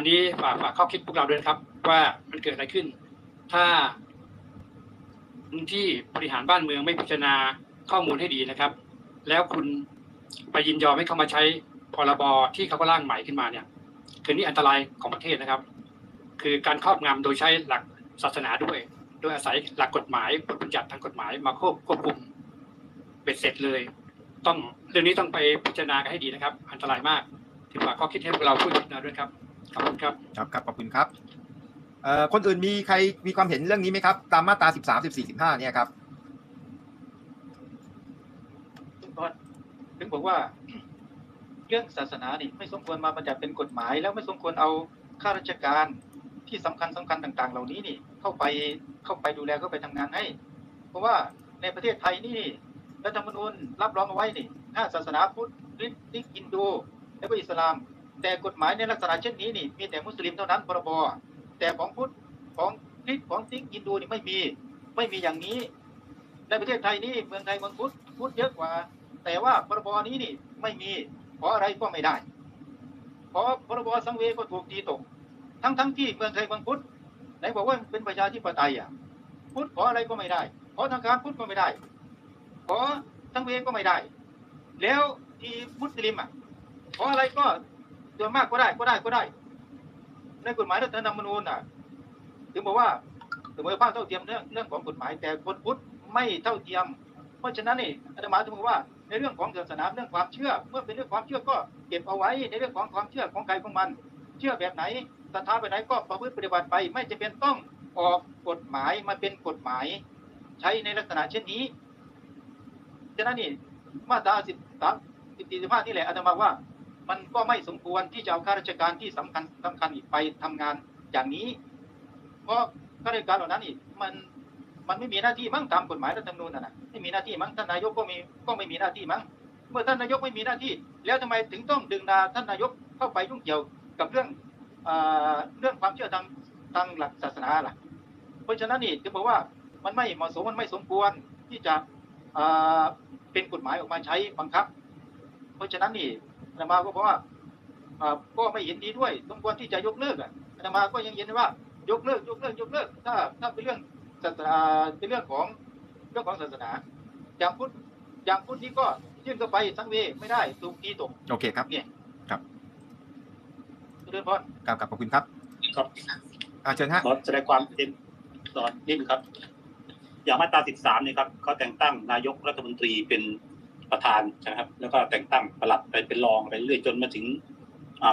อันนี้ฝากฝากข้อคิดพวกเราด้วยครับ ว่ามันเกิดอะไรขึ้น ถ้าที่บริหารบ้านเมืองไม่พิจารณาข้อมูลให้ดีนะครับ แล้วคุณไปยินยอมให้เขามาใช้พรบที่เขาก็ร่างใหม่ขึ้นมาเนี่ย คือนี่อันตรายของประเทศนะครับ คือการครอบงำโดยใช้หลักศาสนาด้วย โดยอาศัยหลักกฎหมายบทบัญญัติทางกฎหมายมาควบควบคุมเบ็ดเสร็จเลย ต้องเรื่องนี้ต้องไปพิจารณากันให้ดีนะครับ อันตรายมากที่ฝากข้อคิดให้พวกเราพูดพิจารณาด้วยครับ ขอบคุณครับครับครับขอบคุณครับเอ่อคนอื่นมีใครมีความเห็นเรื่องนี้ไหมครับ ตามมาตรา13 14 15เนี่ยครับถึงบอกว่า เรื่องศาสนานี่ไม่สมควรมาบัญญัติเป็นกฎหมาย แล้วไม่สมควรเอาข้าราชการที่สำคัญสำคัญต่าง ๆ เหล่านี้นี่ เข้าไปเข้าไปดูแลเข้าไปทำงานให้ เพราะว่าในประเทศไทยนี่รัฐธรรมนูญรับรองเอาไว้นี่ถ้าศาสนาพุทธคริสต์ฮินดู และก็อิสลาม แต่กฎหมายในลักษณะเช่นนี้นี่มีแต่มุสลิมเท่านั้นพรบแต่ของพุทธของคริสของซิกฮินดูนี่ไม่มีไม่มีอย่างนี้ ในประเทศไทยนี่เมืองไทยเมืองพุทธพุทธเยอะกว่า แต่ว่าพรบนี้นี่ไม่มีขออะไรก็ไม่ได้ขอพรบสังเวยก็ถูกตีตก ทั้งทั้งที่เมืองไทยเมืองพุทธไหนบอกว่าเป็นประชาธิปไตยอะพุทธขออะไรก็ไม่ได้ขอทางการพุทธก็ไม่ได้ขอสังเวยก็ไม่ได้ แล้วที่มุสลิมอะขออะไรก็ ส่วนมากก็ได้ก็ได้ก็ได้ ในกฎหมายรัฐธรรมนูญอะ ถึงบอกว่าเสมอภาคเท่าเทียมเรื่องเรื่องของกฎหมายแต่คนพุทธไม่เท่าเทียม เพราะฉะนั้นนี่อาตมาถึงบอกว่า ในเรื่องของศาสนาเรื่องความเชื่อ เมื่อเป็นเรื่องความเชื่อก็เก็บเอาไว้ ในเรื่องของความเชื่อของใครของมัน เชื่อแบบไหนศรัทธาแบบไหนก็ประพฤติปฏิบัติไป ไม่จะเป็นต้องออกกฎหมายมาเป็นกฎหมาย ใช้ในลักษณะเช่นนี้ฉะนั้นนี่มาตราสิบสามสิบสี่สิบห้านี่แหละอาตมาว่า มันก็ไม่สมควรที่จะเอาข้าราชการที่สำคัญสำคัญอีกไปทำงานอย่างนี้ เพราะข้าราชการเหล่านั้นนี่มันมันไม่มีหน้าที่มั้งตามกฎหมายรัฐธรรมนูญนะนะไม่มีหน้าที่มั้งท่านนายกก็มีก็ไม่มีหน้าที่มั้งเมื่อท่านนายกไม่มีหน้าที่ แล้วทำไมถึงต้องดึงนาท่านนายกเข้าไปยุ่งเกี่ยวกับเรื่องอ่าเรื่องความเชื่อทางทางหลักศาสนาล่ะ เพราะฉะนั้นนี่จะบอกว่ามันไม่เหมาะสมมันไม่สมควรที่จะเป็นกฎหมายออกมาใช้บังคับ เพราะฉะนั้นนี่อาตมาก็บอกว่าอ่าก็ไม่เห็นดีด้วยสมควรที่จะยกเลิกอะอาตมาก็ยังเห็นว่ายกเลิกยกเลิกยกเลิก ถ้าถ้าเป็นเรื่องศาสนาเป็นเรื่องของเรื่องของศาสนาอย่างพุทธอย่างพุทธนี่ก็ยื่นเข้าไปสังเวยไม่ได้ถูกตีตกโอเคครับเนี่ยครับเรื่องพรครับครับขอบคุณครับครับอ่าเชิญฮะขอแสดงความเห็นตอนนิดนึงครับ อย่างมาตรา 13เนี่ยครับเขาแต่งตั้งนายกรัฐมนตรีเป็น ประธานนะครับ แล้วก็แต่งตั้งปลัดไปเป็นรองไปเรื่อยจนมาถึง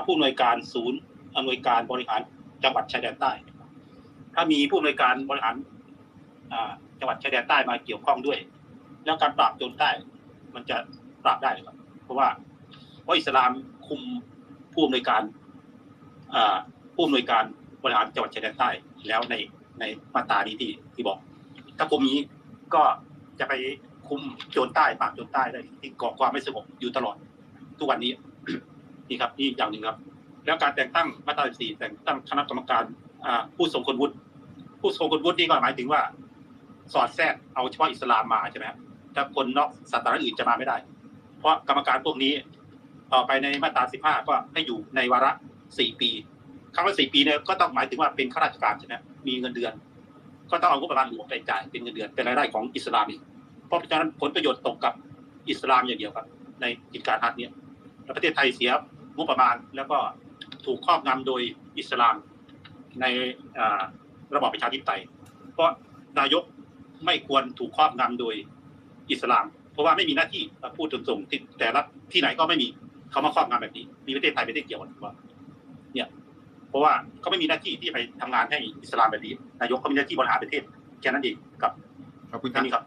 ผู้อำนวยการศูนย์อำนวยการบริหารจังหวัดชายแดนใต้ ถ้ามีผู้อำนวยการบริหารจังหวัดชายแดนใต้มาเกี่ยวข้องด้วย แล้วการปราบโจรใต้ มันจะปราบได้ครับ เพราะว่าเพราะอิสลามคุมผู้อำนวยการผู้อำนวยการบริหารจังหวัดชายแดนใต้ แล้วในในมาตรานี้ที่ที่บอก ถ้ากรมนี้ก็จะไป คุมโจรใต้ปราบโจรใต้ได้ที่ก่อความไม่สงบอยู่ตลอด ทุกวันนี้นี่ครับนี่อย่างหนึ่งครับ แล้วการแต่งตั้งมาตรา14แต่งตั้งคณะกรรมการผู้ทรงคุณวุฒิผู้ทรงคุณวุฒินี่ก็หมายถึงว่า สอดแทรกเอาเฉพาะอิสลามมาใช่ไหมถ้าคนนอกศาสนาอื่นจะมาไม่ได้ เพราะกรรมการพวกนี้ต่อไปในมาตรา15ก็ให้อยู่ในวาระ4ปีคำว่า4ปีเนี่ยก็ต้องหมายถึงว่าเป็นข้าราชการใช่ไหมมีเงินเดือน ก็ต้องเอางบประมาณหลวงไปจ่ายเป็นเงินเดือนเป็นรายได้ของอิสลามอีก เพราะฉะนั้นผลประโยชน์ตกกับอิสลามอย่างเดียวครับ ในกิจการฮัทเนี่ยแล้วประเทศไทยเสียงบประมาณ แล้วก็ถูกครอบงำโดยอิสลามในอ่าระบอบประชาธิปไตย เพราะนายกไม่ควรถูกครอบงำโดยอิสลาม เพราะว่าไม่มีหน้าที่พูดตรงๆที่แต่ละที่ไหนก็ไม่มีเขามาครอบงำแบบนี้ มีประเทศไทยไม่ได้เกี่ยวกันว่าเนี่ยเพราะว่าเขาไม่มีหน้าที่ที่ไปทำงานให้อิสลามแบบนี้ นายกเขามีหน้าที่บริหารประเทศแค่นั้นเองกับขอบคุณคแค่รับนี้ครับ